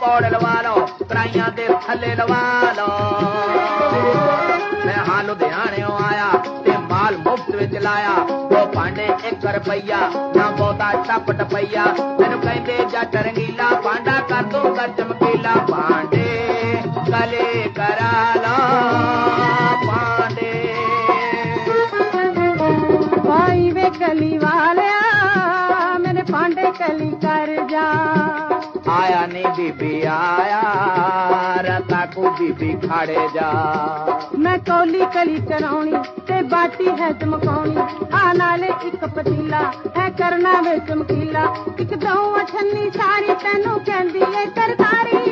ਮੋੜ ਲਵਾ ਲਓ ਕਰਾਈਆਂ ਦੇ ਥੱਲੇ ਲਵਾ ਲਓ ਮੈਂ ਹਾਂ ਲੁਧਿਆਣਿਓਂ ਆਇਆ ਤੇ ਮਾਲ ਮੁਫਤ ਵਿੱਚ ਲਾਇਆ ਦੋ ਭਾਂਡੇ 1 ਰੁਪਈਆ ਨਾ ਬਹੁਤਾ ਟੱਪਟ ਪਈਆ ਮੈਨੂੰ ਕਹਿੰਦੇ ਜੱਟ ਰੰਗੀਲਾ ਭਾਂਡਾ ਕਰ ਦੂੰਗਾ ਚਮਕੀਲਾ ਭਾਂਡੇ ਕਲੇ ਕਰਾ ਲਾ ਭਾਂਡੇ ਭਾਈ ਵੇ ਕਲੀ ਵਾਲਿਆ ਮੇਰੇ चल कर जा। आया नी बीबी आया। को बीबी खड़े जा। मैं कौली कली कराउनी ते बाटी है चमकाउनी आ नाले एक पतीला है करना वे चमकीला एक दो अठन्नी सारी तेनू कहंदी है तरकारी